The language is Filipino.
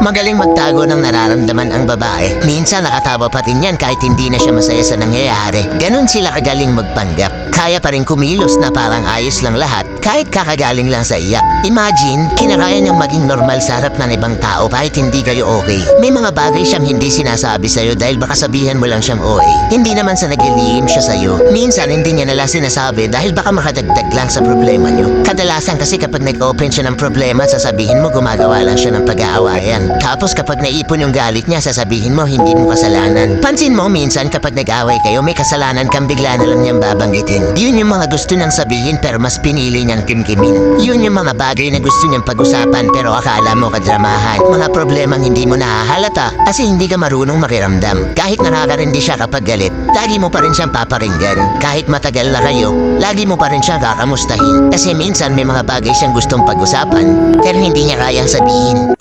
Magaling magtago ng nararamdaman ang babae. Minsan nakatawa pa rin yan kahit hindi na siya masaya sa nangyayari. Ganon sila kagaling magpanggap. Kaya pa rin kumilos na parang ayos lang lahat kahit kakagaling lang sa iyak. Imagine, kinakaya niyang maging normal sa harap ng ibang tao kahit hindi kayo okay. May mga bagay siyang hindi sinasabi sa'yo dahil baka sabihan mo lang siyang OA. Hindi naman sa nagilihim siya sa'yo. Minsan hindi niya nalang sinasabi dahil baka makadagdag lang sa problema niyo. Kadalasan kasi kapag nag-open siya ng problema, sasabihin mo gumagawa lang siya ng pag-aawayan. Tapos kapag naipon yung galit niya, sasabihin mo hindi mo kasalanan. Pansin mo minsan kapag nag-away kayo, may kasalanan kang bigla na lang niyang babanggitin. Yun yung mga gusto niyang sabihin pero mas pinili niyang kimkimin. Yun yung mga bagay na gusto niyang pag-usapan pero akala mo kadramahan. Mga problemang hindi mo nahahalata kasi hindi ka marunong makiramdam. Kahit nakakarindi siya kapag galit, lagi mo pa rin siyang paparinggan. Kahit matagal na kayo, lagi mo pa rin siyang kakamustahin. Kasi minsan may mga bagay siyang gustong pag-usapan pero hindi niya kayang sabihin.